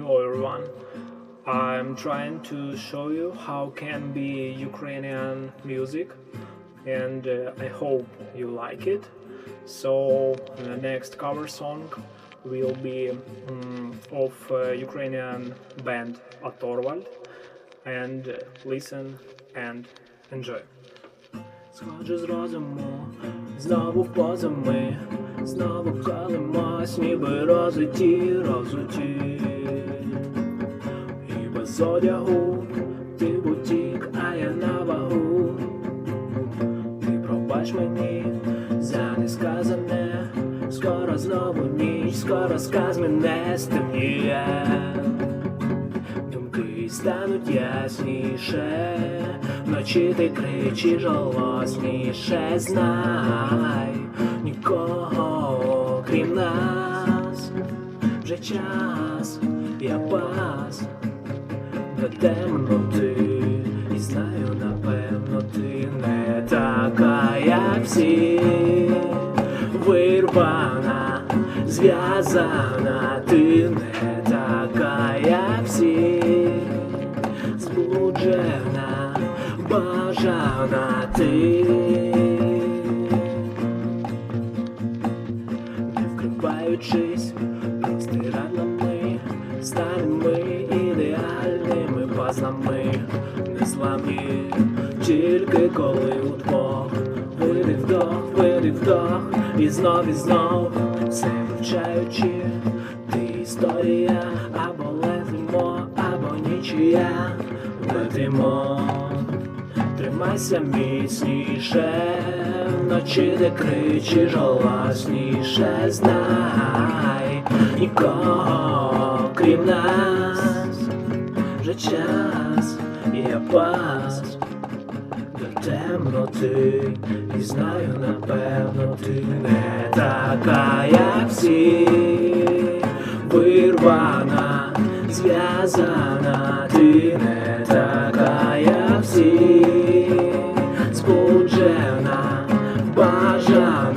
Hello everyone. I'm trying to show you how can be Ukrainian music and uh, I hope you like it. So the next cover song will be mm, of uh, Ukrainian band Atorvald and uh, listen and enjoy. Сходжу з розуму, знову в позами, знову колимось, ніби розуті, розуті. Одягу ти бутік, а я на вагу. Ти пробач мені за несказане, скоро знову ніч, скоро сказ мене стемніє. Думки стануть ясніше, вночі ти кричиш голосніше, знай нікого, крім нас, вже час, я пас до темноти, і знаю, напевно, ти не така, як всі, вирвана, зв'язана, ти не така, як всі, збуджена, бажана ти. Не вкриваючись простиранами, старими ідеальними пазлами, незламні, тільки коли удвох, видих вдох, видих вдох, і знов, і знов, все вивчаючи, ти історія, або летимо, або нічия, летимо. Тримайся міцніше, вночі ти кричиш голосніше, знай. Нікого, крім нас, вже час, я пас до темноти, і знаю, напевно, ти не така, як всі, вирвана, зв'язана, ти не така, як всі, збуджена, бажана.